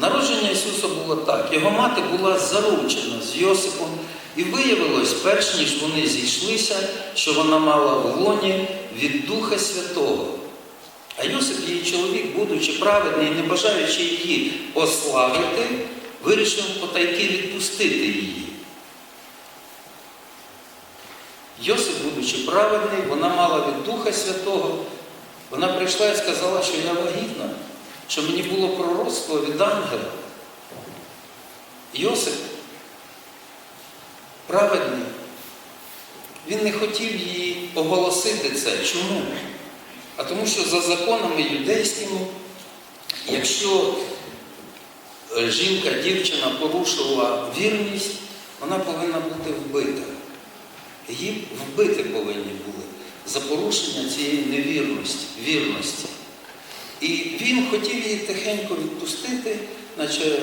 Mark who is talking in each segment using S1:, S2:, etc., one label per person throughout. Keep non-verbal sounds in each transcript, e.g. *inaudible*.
S1: Народження Ісуса було так. Його мати була заручена з Йосипом, і виявилось, перш ніж вони зійшлися, що вона мала в лоні від Духа Святого. А Йосип, її чоловік, будучи праведний не бажаючи її ославити, вирішив потайки відпустити її. Йосип, будучи праведний, вона мала від Духа Святого. Вона прийшла і сказала, що я вагітна, що мені було пророцтво від ангела. Йосип, праведний, він не хотів їй оголосити це. Чому? А тому що за законами юдейськими, якщо е, жінка, дівчина порушила вірність, вона повинна бути вбита. Її вбити повинні були за порушення цієї невірності, вірності. І він хотів її тихенько відпустити, наче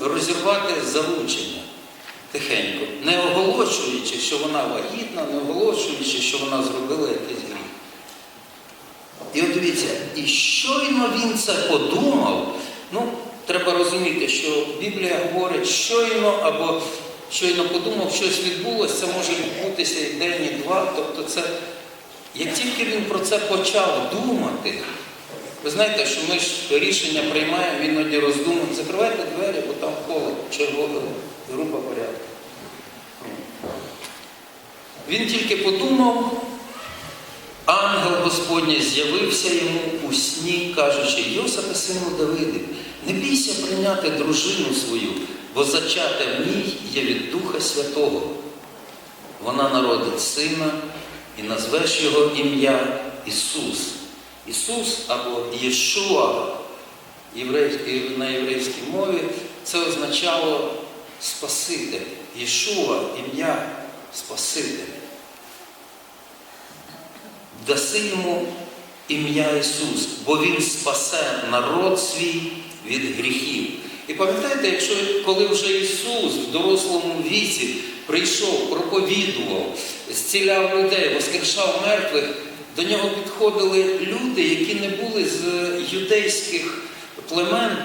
S1: розірвати заручення тихенько, не оголошуючи, що вона вагітна, не оголошуючи, що вона зробила якийсь гріх. І от дивіться, і щойно він це подумав, ну, треба розуміти, що Біблія говорить щойно або щойно подумав, щось відбулося, це може відбутися і день, і два. Тобто це, як тільки він про це почав думати, ви знаєте, що ми ж рішення приймаємо, іноді роздумуємо, закривайте двері, бо там холод, червона, група порядку. Він тільки подумав, ангел Господній з'явився йому у сні, кажучи, Йосипе, сину Давидів, не бійся прийняти дружину свою, бо зачате в ній є від Духа Святого. Вона народить сина і назвеш його ім'я Ісус. Ісус або Єшуа на єврейській мові це означало Спаситель. Єшуа ім'я Спаситель. Даси йому ім'я Ісус, бо Він спасе народ свій від гріхів. І пам'ятаєте, якщо коли вже Ісус в дорослому віці прийшов, проповідував, зціляв людей, воскрешав мертвих, до нього підходили люди, які не були з юдейських племен.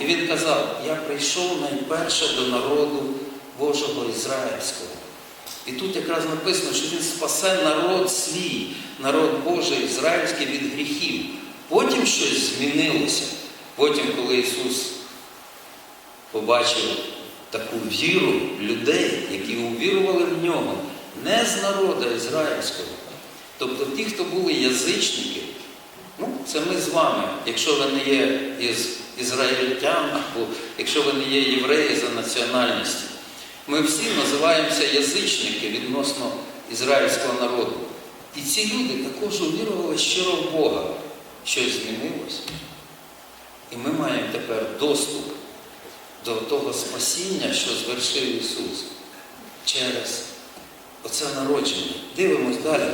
S1: І він казав, я прийшов найперше до народу Божого Ізраїльського. І тут якраз написано, що він спасе народ свій, народ Божий, ізраїльський від гріхів. Потім щось змінилося. Потім, коли Ісус побачив таку віру людей, які увірували в нього, не з народу ізраїльського. Тобто ті, хто були язичники, ну, це ми з вами, якщо ви не є із ізраїльтян, або якщо ви не є євреї за національністю. Ми всі називаємося язичники відносно ізраїльського народу. І ці люди також увірували щиро в Бога. Щось змінилось. І ми маємо тепер доступ до того спасіння, що звершив Ісус через оце народження. Дивимось далі.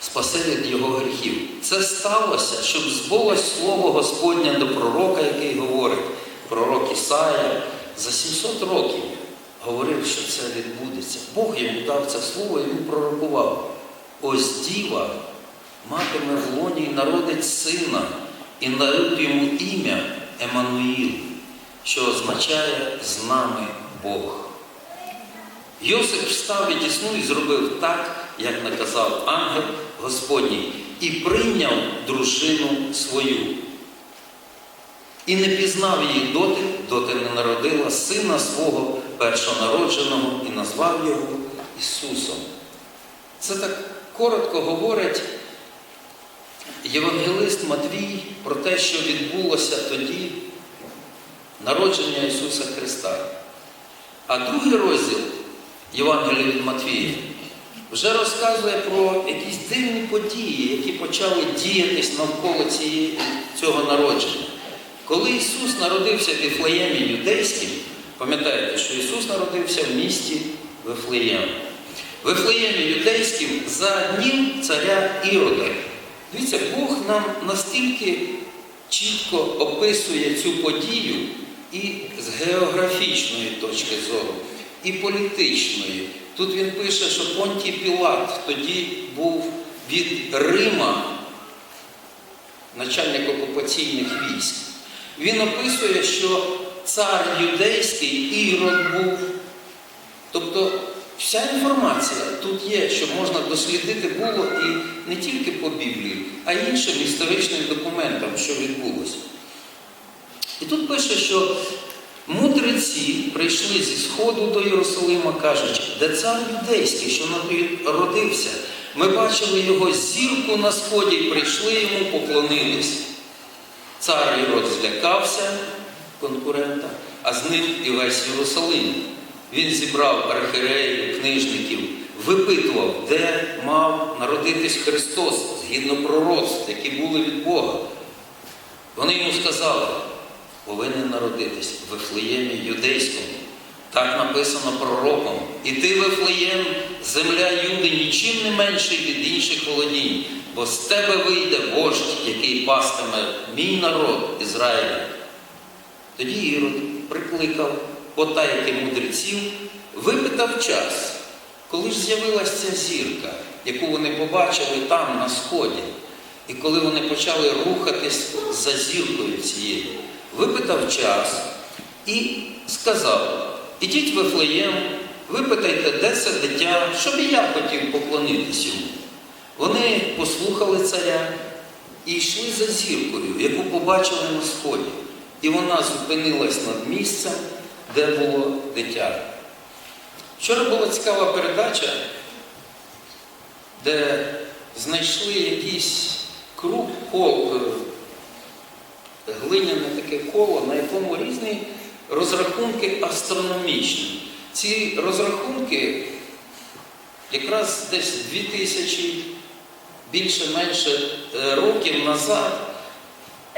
S1: Спасе від Його гріхів. Це сталося, щоб збулось слово Господнє до пророка, який говорить, пророк Ісая, за 700 років говорив, що це відбудеться. Бог йому дав це слово він пророкував. Ось діва матиме в лоні і народить сина, і народ йому ім'я Еммануїл, що означає з нами Бог. Йосип встав від і зробив так, як наказав ангел Господній, і прийняв дружину свою. І не пізнав її доти, доти не народила сина свого першонародженого і назвав його Ісусом. Це так коротко говорить Євангелист Матвій про те, що відбулося тоді народження Ісуса Христа. А другий розділ Євангелія від Матвія вже розказує про якісь дивні події, які почали діятись навколо цієї, цього народження. Коли Ісус народився в Віфлеємі юдейським, пам'ятаєте, що Ісус народився в місті Вифлеєм. В Вифлеємі юдейським за днів царя Ірода. Дивіться, Бог нам настільки чітко описує цю подію і з географічної точки зору, і політичної. Тут він пише, що Понтій Пілат тоді був від Рима начальник окупаційних військ. Він описує, що цар юдейський Ірод був. Тобто вся інформація тут є, що можна дослідити було і не тільки по Біблії, а й іншим історичним документам, що відбулося. І тут пише, що мудреці прийшли зі Сходу до Єрусалима, кажучи, де цар юдейський, що народився, ми бачили його зірку на сході прийшли йому поклонились. Цар Ірод злякався конкурента, а з ним і весь Єрусалим. Він зібрав архіреїв, книжників, випитував, де мав народитись Христос згідно пророцтв, які були від Бога. Вони йому сказали, повинен народитись в Вифлеємі юдейському. Так написано пророком. І ти, Вифлеєм, земля Юди, нічим не менший від інших володінь, бо з тебе вийде вождь, який пастиме мій народ Ізраїля. Тоді Ірод прикликав потайки мудреців, випитав час, коли ж з'явилася ця зірка, яку вони побачили там, на сході, і коли вони почали рухатись за зіркою цією, випитав час і сказав: ідіть в Вифлеєм, випитайте, де це дитя, щоб і я хотів поклонитись йому. Вони послухали царя і йшли за зіркою, яку побачили на сході. І вона зупинилась над місцем, де було дитя. Вчора була цікава передача, де знайшли якийсь круг кол, е, глиняне таке коло, на якому різні розрахунки астрономічні. Ці розрахунки якраз десь 2000 більше-менше е, років назад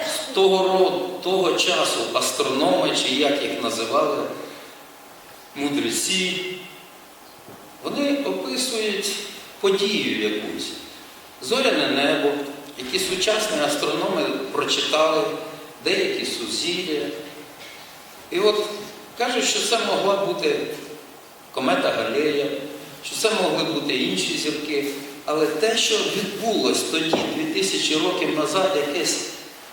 S1: з того, роду, того часу астрономи, чи як їх називали, мудреці, вони описують подію якусь, зоряне небо, які сучасні астрономи прочитали, деякі сузір'я. І от кажуть, що це могла бути комета Галея, що це могли бути інші зірки. Але те, що відбулось тоді, 2000 років назад, якесь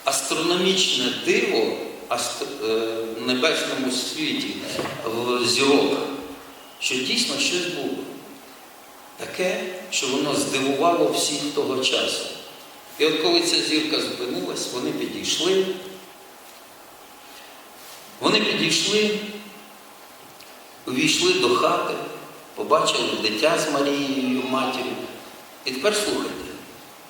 S1: астрономічне диво астр- е, в небесному світі, в зірок, що дійсно щось було. Таке, що воно здивувало всіх того часу. І от коли ця зірка зупинилась, вони підійшли. Вони підійшли, увійшли до хати, побачили дитя з Марією, матір'ю. І тепер слухайте,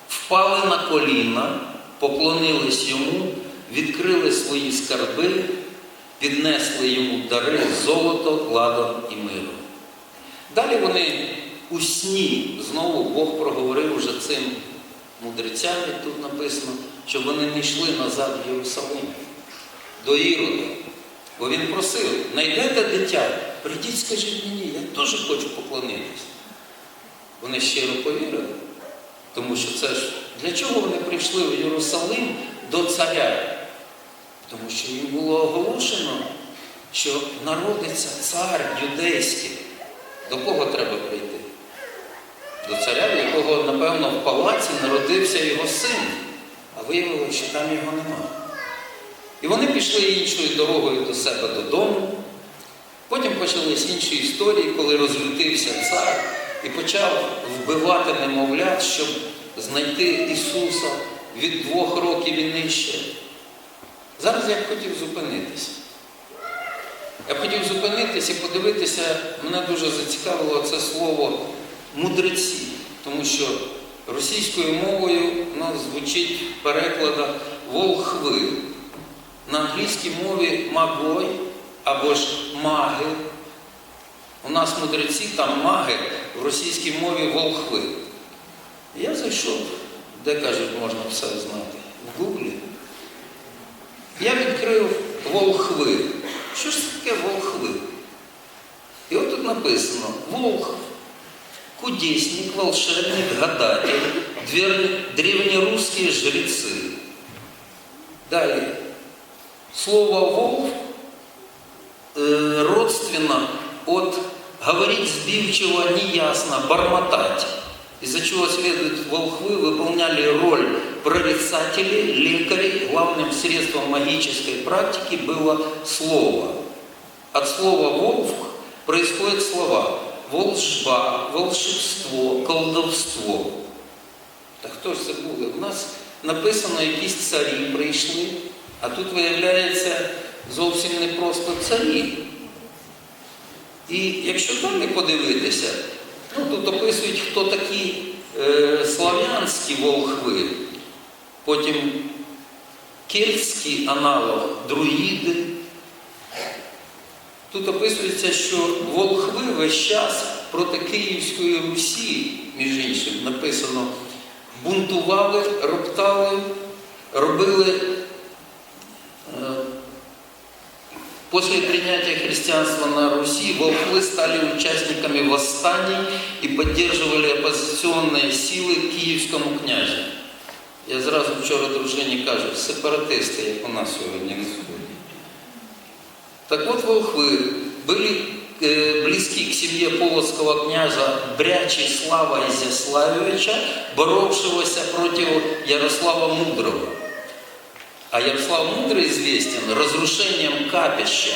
S1: впали на коліна, поклонились йому, відкрили свої скарби, піднесли йому дари, золото, ладом і миром. Далі вони у сні, знову Бог проговорив уже цим мудрецям, як тут написано, щоб вони не йшли назад в Єрусалим, до Ірода. Бо він просив, знайдете дитя, прийдіть, скажіть мені, я теж хочу поклонитись. Вони щиро повірили, тому що це ж для чого вони прийшли в Єрусалим до царя? Тому що їм було оголошено, що народиться цар юдейський. До кого треба прийти? До царя, в якого, напевно, в палаці народився його син, а виявилося, що там його немає. І вони пішли іншою дорогою до себе додому. Потім почались інші історії, коли розлютився цар і почав вбивати немовлят, щоб знайти Ісуса від двох років і нижче. Зараз я б хотів зупинитися. Я б хотів зупинитися і подивитися, мене дуже зацікавило це слово мудреці, тому що російською мовою у нас звучить в перекладах волхви. На англійській мові магой або ж маги. У нас мудреці, там маги, в російській мові волхви. Я зайшов, де кажуть, можна все знати, в Гуглі. Я відкрив волхви. Що ж це таке волхви? І от тут написано волхв, кудесник, волшебник, гадатель, древнерусские жрецы. Далі. Слово волк э, родственно от говорить сбивчиво, неясно, бормотать. Из-за чего следует волхвы выполняли роль прорицатели, лекари. Главным средством магической практики было слово. От слова «волк» происходят слова волжба, волшебство, колдовство. Та хто ж це були? У нас написано, якісь царі прийшли, а тут виявляється зовсім не просто царі. І якщо далі подивитися, ну тут описують, хто такі е, слав'янські волхви, потім кельтський аналог, друїди. Тут описується, що волхви весь час проти Київської Русі, між іншим, написано, бунтували, роптали, робили е, После принятия христианства на Руси волхвы стали участниками восстаний и поддерживали оппозиционные силы київському князю. Я зразу вчора дружині кажу, сепаратисти, як у нас сьогодні на сьогодні. Так вот, волхвы были э, близки к семье полоцкого князя Брячеслава Изяславовича, боровшегося против Ярослава Мудрого. А Ярослав Мудрый известен разрушением капища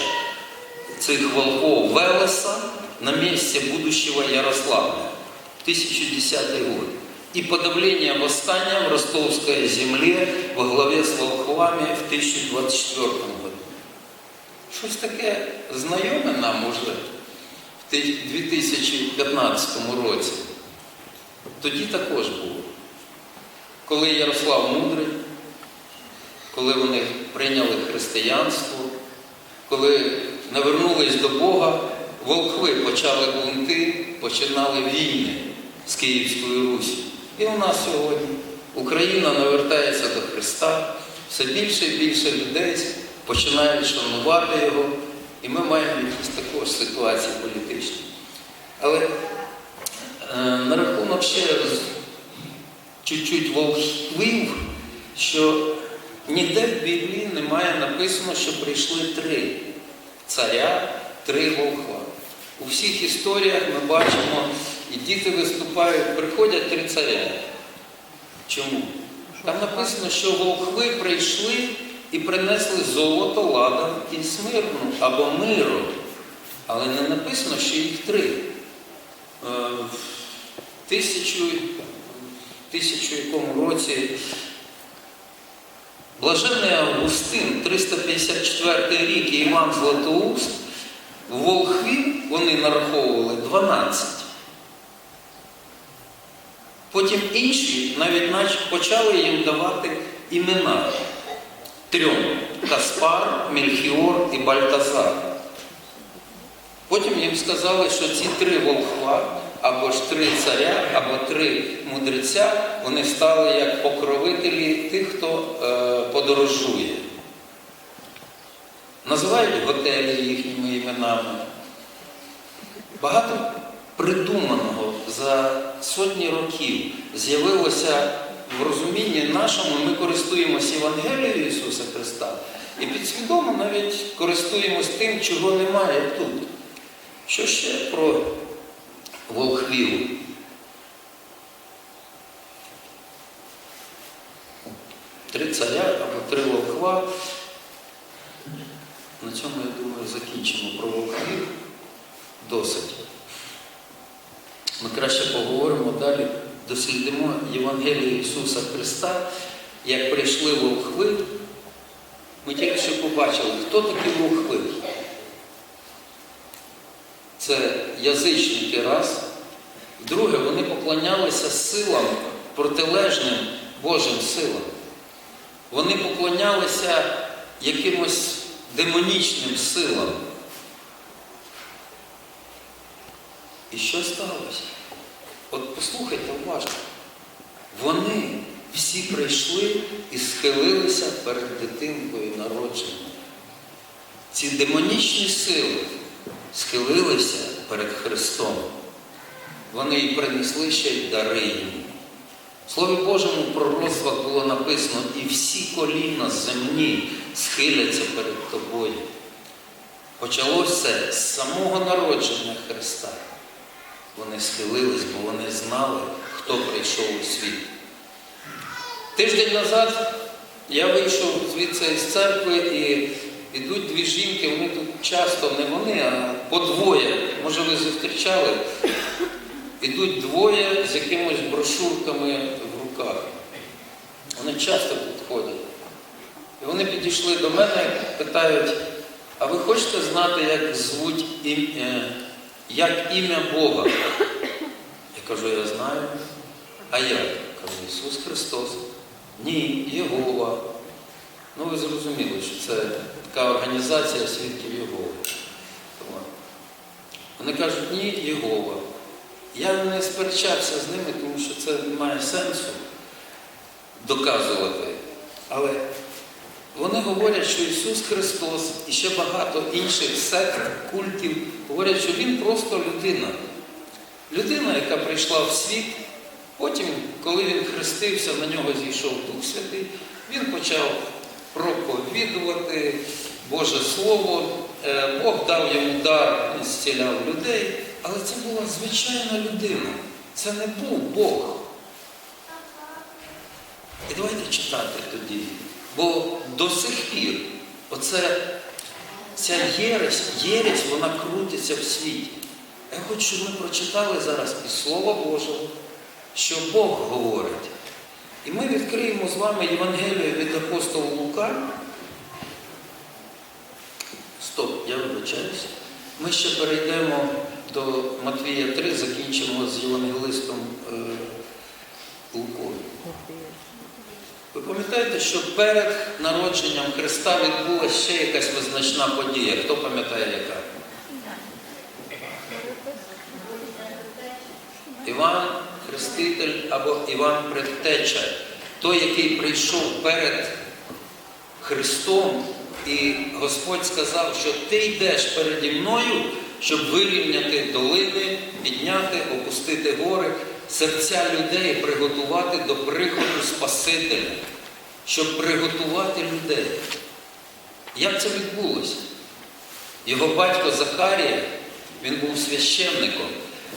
S1: цих волков Велеса на месте будущего Ярославля в 1010 год и подавление восстания в ростовской земле во главе с волхвами в 1024 году. Щось таке знайоме нам уже в 2015 році. Тоді також було. Коли Ярослав Мудрий коли вони прийняли християнство, коли навернулись до Бога, волхви почали бунти, починали війни з Київською Русі. І у нас сьогодні Україна навертається до Христа, все більше і більше людей починають шанувати Його, і ми маємо якісь також ситуації політичні. Але е, на рахунок ще раз чуть-чуть волхвів, що Ніде в Біблії немає написано, що прийшли три царя, три волхва. У всіх історіях ми бачимо, і діти виступають, приходять три царя. Чому? Там написано, що волхви прийшли і принесли золото, ладан і смирну або миру. Але не написано, що їх три. Е, тисячу, тисячу якому році Блаженний Августин, 354 рік і Іван Златоуст, в вони нараховували 12. Потім інші навіть почали їм давати імена трьом Каспар, Мельхіор і Бальтазар. Потім їм сказали, що ці три волхва, або ж три царя, або три мудреця, вони стали як покровителі тих, хто е, подорожує. Називають готелі їхніми іменами. Багато придуманого за сотні років з'явилося в розумінні нашому, ми користуємося Євангелією Ісуса Христа і підсвідомо навіть користуємось тим, чого немає тут. Що ще про волхвів? 2. На цьому, я думаю, закінчимо про вовків. Досить. Ми краще поговоримо далі, дослідимо Євангелію Ісуса Христа, як прийшли вовхви. Ми тільки що побачили, хто такі вовхви. Це язичники раз. Друге, вони поклонялися силам, протилежним Божим силам. Вони поклонялися якимось демонічним силам. І що сталося? От послухайте уважно. Вони всі прийшли і схилилися перед дитинкою народженою. Ці демонічні сили схилилися перед Христом. Вони і принесли ще й дари йому. Слові Божому в було написано, і всі коліна земні схиляться перед тобою. Почалося з самого народження Христа. Вони схилились, бо вони знали, хто прийшов у світ. Тиждень назад я вийшов звідси з церкви і йдуть дві жінки, вони тут часто не вони, а по двоє. Може ви зустрічали? Ідуть двоє з якимось брошурками в руках. Вони часто тут ходять. І вони підійшли до мене, питають, а ви хочете знати, як звуть ім, е, як ім'я Бога? Я кажу, я знаю. А як? Кажу, Ісус Христос. Ні, Єгова. Ну ви зрозуміли, що це така організація свідків. Тому Вони кажуть, ні, Єгова. Я не сперечався з ними, тому що це не має сенсу доказувати. Але вони говорять, що Ісус Христос і ще багато інших сект, культів говорять, що Він просто людина. Людина, яка прийшла в світ, потім, коли він хрестився, на нього зійшов Дух Святий, він почав проповідувати Боже Слово, Е, Бог дав йому дар, він зціляв людей, але це була звичайна людина. Це не був Бог. І давайте читати тоді. Бо до сих пір оце, ця єресь, єресь, вона крутиться в світі. Я хочу, щоб ми прочитали зараз із Слова Божого, що Бог говорить. І ми відкриємо з вами Євангелію від апостола Лука. Стоп, я вибачаюся. Ми ще перейдемо до Матвія 3, закінчимо з євангелистом е, Лукою. Ви пам'ятаєте, що перед народженням Христа відбулася ще якась визначна подія. Хто пам'ятає яка? Іван Хреститель або Іван Предтеча, той, який прийшов перед Христом, і Господь сказав, що ти йдеш переді мною, щоб вирівняти долини, підняти, опустити гори, серця людей приготувати до приходу Спасителя, щоб приготувати людей. Як це відбулося? Його батько Захарія, він був священником,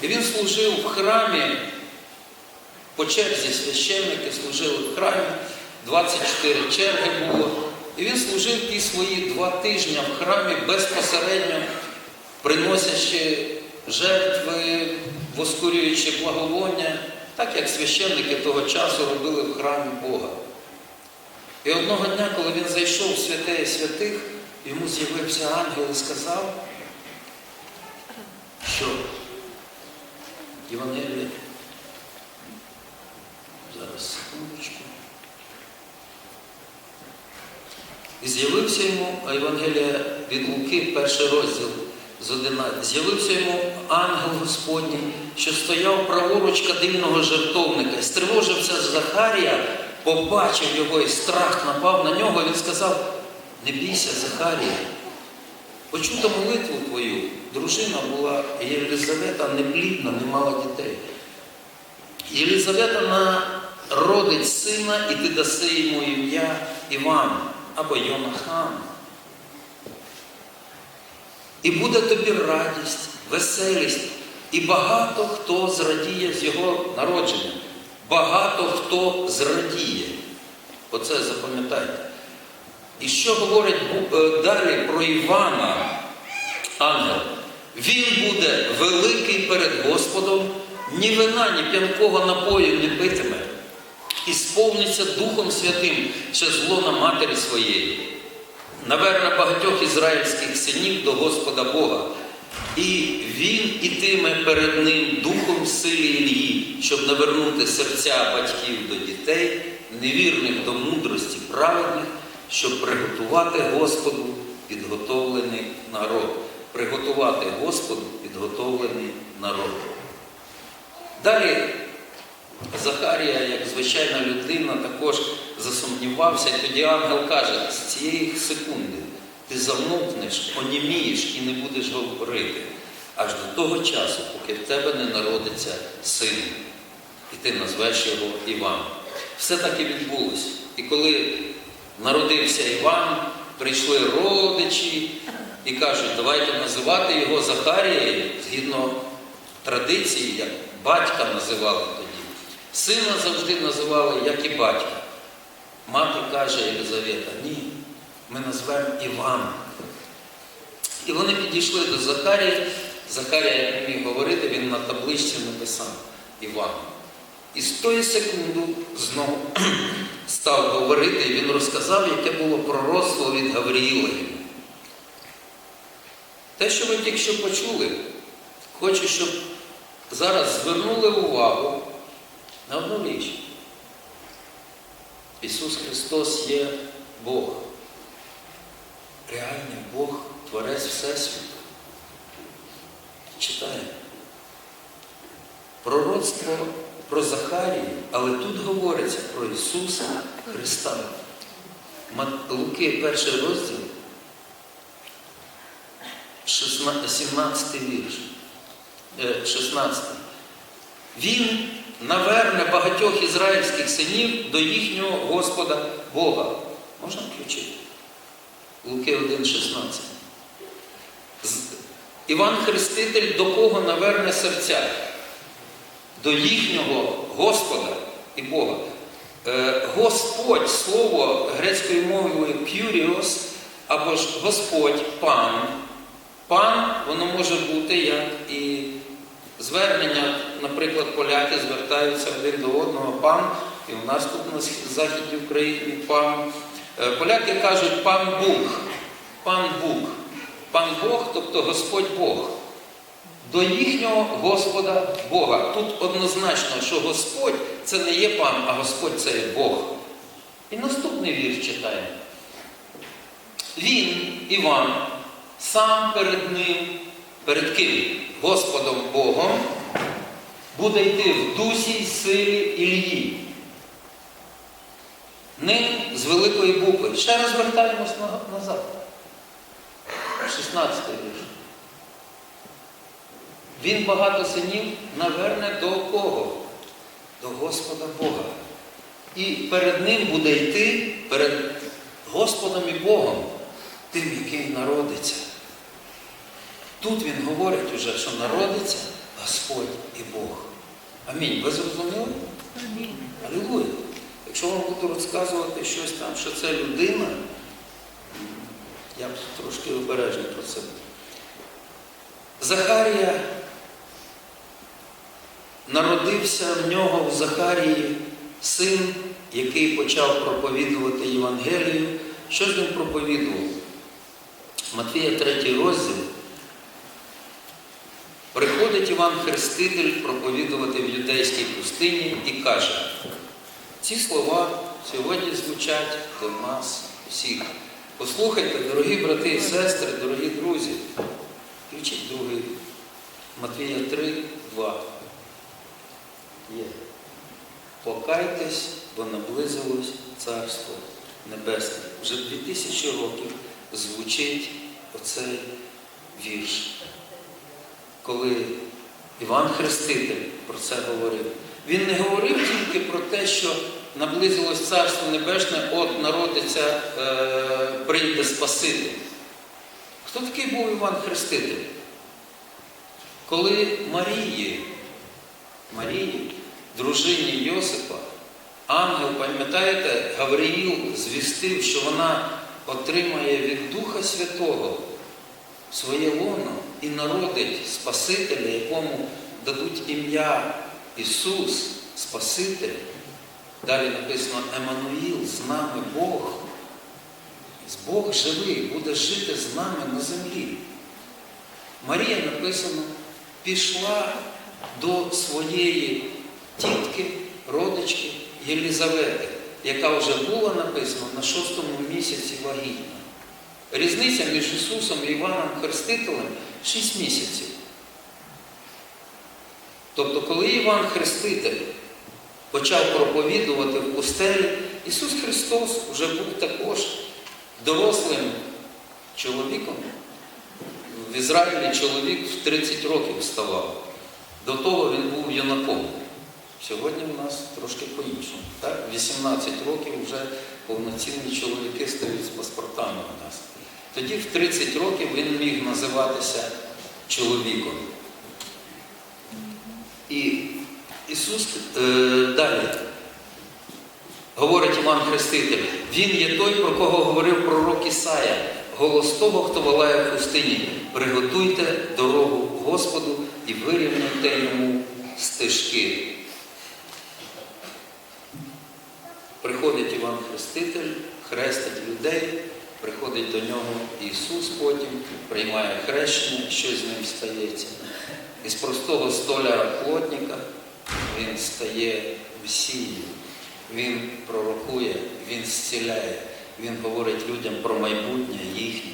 S1: і він служив в храмі, по черзі священники служили в храмі, 24 черги було. І він служив ті свої два тижні в храмі безпосередньо, приносячи жертви, воскурюючи благовоння, так як священники того часу робили в храмі Бога. І одного дня, коли він зайшов в святе і святих, йому з'явився ангел і сказав, що Євангеліє. Зараз секундочку. І з'явився йому, а Євангелія від Луки, перший розділ з 11. З'явився йому ангел Господній, що стояв праворуч кадильного жертовника. І стривожився Захарія, побачив його, і страх напав на нього. Він сказав: не бійся, Захарія. Почута молитву твою, дружина була Єлизавета неплідна, не мала дітей. Єлизавета народить сина, і ти даси йому ім'я Іван або Йонахан. І буде тобі радість, веселість, і багато хто зрадіє з його народження. Багато хто зрадіє. Оце запам'ятайте. І що говорить е, далі про Івана, ангел? Він буде великий перед Господом, ні вина, ні п'янкого напою не питиме, і сповниться Духом Святим ще зло на матері своєї. Наверне багатьох ізраїльських синів до Господа Бога. І він ітиме перед ним духом силі Ілії, щоб навернути серця батьків до дітей, невірних до мудрості праведних, щоб приготувати Господу підготовлений народ. Приготувати Господу підготовлений народ. Далі Захарія, як звичайна людина, також засумнівався, і тоді ангел каже, з цієї секунди ти замовкнеш, онімієш і не будеш говорити аж до того часу, поки в тебе не народиться син, і ти назвеш його Іван. Все так і відбулося. І коли народився Іван, прийшли родичі і кажуть, давайте називати його Захарією згідно традиції, як батька називали. Сина завжди називали, як і батька. Мати каже Єлизавета, ні, ми назвемо Іван. І вони підійшли до Захарія. Захарія, як міг говорити, він на табличці написав Іван. І з тої секунди знову *clears throat* став говорити, і він розказав, яке було пророцтво від Гавріїла. Те, що ви тільки що почули, хочу, щоб зараз звернули увагу на одну річ. Ісус Христос є Бог. Реальний Бог, Творець Всесвіту. Читаємо. Пророцтво про Захарію, але тут говориться про Ісуса Христа. Луки, перший розділ, 16, 17 вірш. Е, 16. Він наверне багатьох ізраїльських синів до їхнього Господа Бога. Можна включити? Луки 1,16. З- Іван Хреститель до кого наверне серця? До їхнього Господа і Бога. Е, Господь, слово грецькою мовою «кюріос» або ж Господь, пан. Пан, воно може бути як і звернення, наприклад, поляки звертаються один до одного, пан, і у нас тут на західній Україні пан. Е, Поляки кажуть пан Бог, пан Бог, пан Бог, тобто Господь Бог. До їхнього Господа Бога. Тут однозначно, що Господь це не є пан, а Господь це є Бог. І наступний вірш читаємо. Він, Іван, сам перед ним, перед ким? Господом Богом, буде йти в дусі й силі Ілії. Ним з великої букви. Ще раз вертаємось на- назад. 16 вірш. Він багато синів наверне до кого? До Господа Бога. І перед ним буде йти, перед Господом і Богом, тим, який народиться. Тут він говорить уже, що народиться Господь і Бог. Амінь. Ви зрозуміли? Алілуя. Якщо вам буду розказувати щось там, що це людина, я б трошки обережний про це. Захарія народився в нього в Захарії син, який почав проповідувати Євангелію. Що ж він проповідував? Матвія 3 розділ. Приходить Іван Хреститель проповідувати в юдейській пустині і каже, ці слова сьогодні звучать до нас всіх. Послухайте, дорогі брати і сестри, дорогі друзі, включіть другий Матвія 3, 2. Є. Покайтесь, бо наблизилось Царство Небесне. Вже 2000 років звучить оцей вірш. Коли Іван Хреститель про це говорив. Він не говорив тільки про те, що наблизилось Царство Небесне, от народиться, е, прийде Спаситель. Хто такий був Іван Хреститель? Коли Марії, Марії, дружині Йосипа, ангел, пам'ятаєте, Гавриїл звістив, що вона отримає від Духа Святого своє лоно і народить Спасителя, якому дадуть ім'я Ісус, Спаситель. Далі написано Еммануїл, з нами Бог. Бог живий, буде жити з нами на землі. Марія написано, пішла до своєї тітки, родички Єлізавети, яка вже була написано на шостому місяці вагітна. Різниця між Ісусом і Іваном Хрестителем 6 місяців. Тобто, коли Іван Хреститель почав проповідувати в пустелі, Ісус Христос вже був також дорослим чоловіком. В Ізраїлі чоловік в 30 років ставав. До того він був юнаком. Сьогодні у нас трошки по-іншому. 18 років вже повноцінні чоловіки стають з паспортами у нас. Тоді в 30 років він міг називатися чоловіком. І Ісус е, далі. Говорить Іван Хреститель, він є той, про кого говорив пророк Ісая, голос того, хто волає в пустині. Приготуйте дорогу Господу і вирівняйте йому стежки. Приходить Іван Хреститель, хрестить людей, приходить до нього Ісус потім, приймає хрещення, що з ним стається. Із простого столяра плотника він стає Месією, він пророкує, він зціляє, він говорить людям про майбутнє їхнє.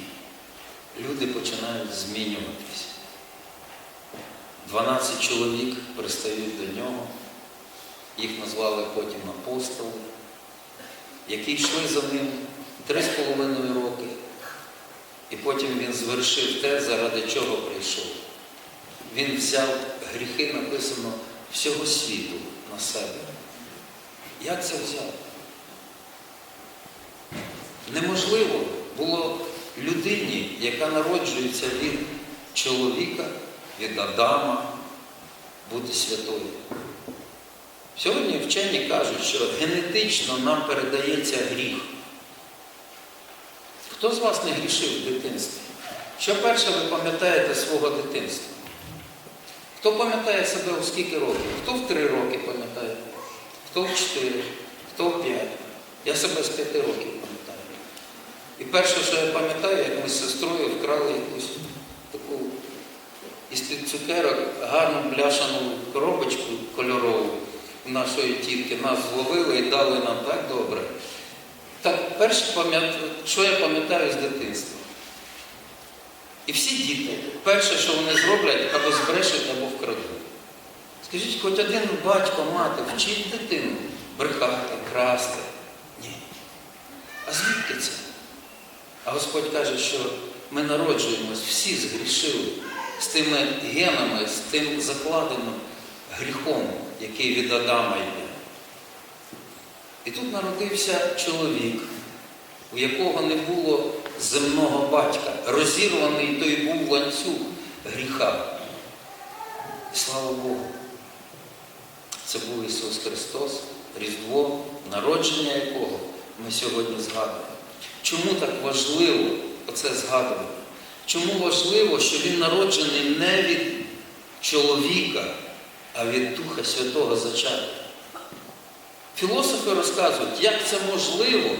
S1: Люди починають змінюватися. 12 чоловік пристають до нього, їх назвали потім апостоли, які йшли за ним три з половиною роки. І потім він звершив те, заради чого прийшов. Він взяв гріхи, написано, всього світу на себе. Як це взяв? Неможливо було людині, яка народжується від чоловіка, від Адама, бути святою. Сьогодні вчені кажуть, що генетично нам передається гріх. Хто з вас не грішив в дитинстві? Що перше ви пам'ятаєте свого дитинства? Хто пам'ятає себе у скільки років? Хто в три роки пам'ятає? Хто в чотири, хто в п'ять? Я себе з п'яти років пам'ятаю. І перше, що я пам'ятаю, як ми з сестрою вкрали якусь таку із-під цукерок гарну бляшану коробочку кольорову нашої тітки. Нас зловили і дали нам так добре. Так, перше, що я пам'ятаю з дитинства. І всі діти, перше, що вони зроблять, або збрешуть, або вкрадуть. Скажіть, хоч один батько, мати вчить дитину брехати, красти. Ні. А звідки це? А Господь каже, що ми народжуємось, всі згрішили з тими генами, з тим закладеним гріхом, який від Адама йде. І тут народився чоловік, у якого не було земного батька. Розірваний той був ланцюг гріха. І слава Богу. Це був Ісус Христос, Різдво, народження якого ми сьогодні згадуємо. Чому так важливо оце згадувати? Чому важливо, що він народжений не від чоловіка, а від Духа Святого зачаття? Філософи розказують, як це можливо,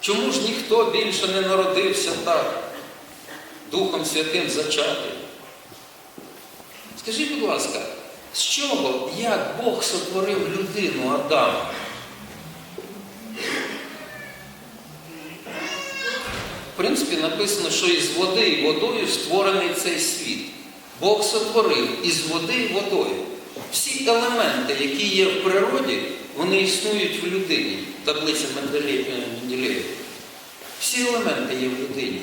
S1: чому ж ніхто більше не народився так, Духом Святим зачатим. Скажіть, будь ласка, з чого, як Бог сотворив людину Адама? В принципі, написано, що із води і водою створений цей світ. Бог сотворив із води і водою. Всі елементи, які є в природі, вони існують в людині. Таблиця Менделєєва. Всі елементи є в людині.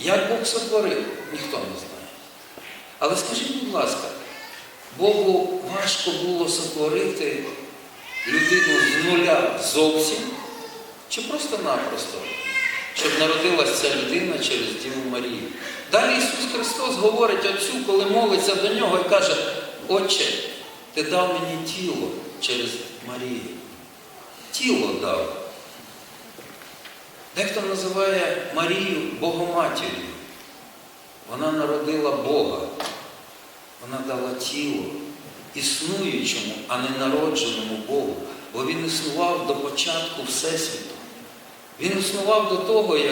S1: Як Бог сотворив, ніхто не знає. Але скажіть, будь ласка, Богу важко було сотворити людину з нуля зовсім, чи просто-напросто, щоб народилася ця людина через Діву Марію. Далі Ісус Христос говорить Отцю, коли молиться до нього і каже, Отче, ти дав мені тіло через Марію. Тіло дав. Дехто називає Марію Богоматір'ю. Вона народила Бога. Вона дала тіло існуючому, а не народженому Богу. Бо він існував до початку Всесвіту. Він існував до того, як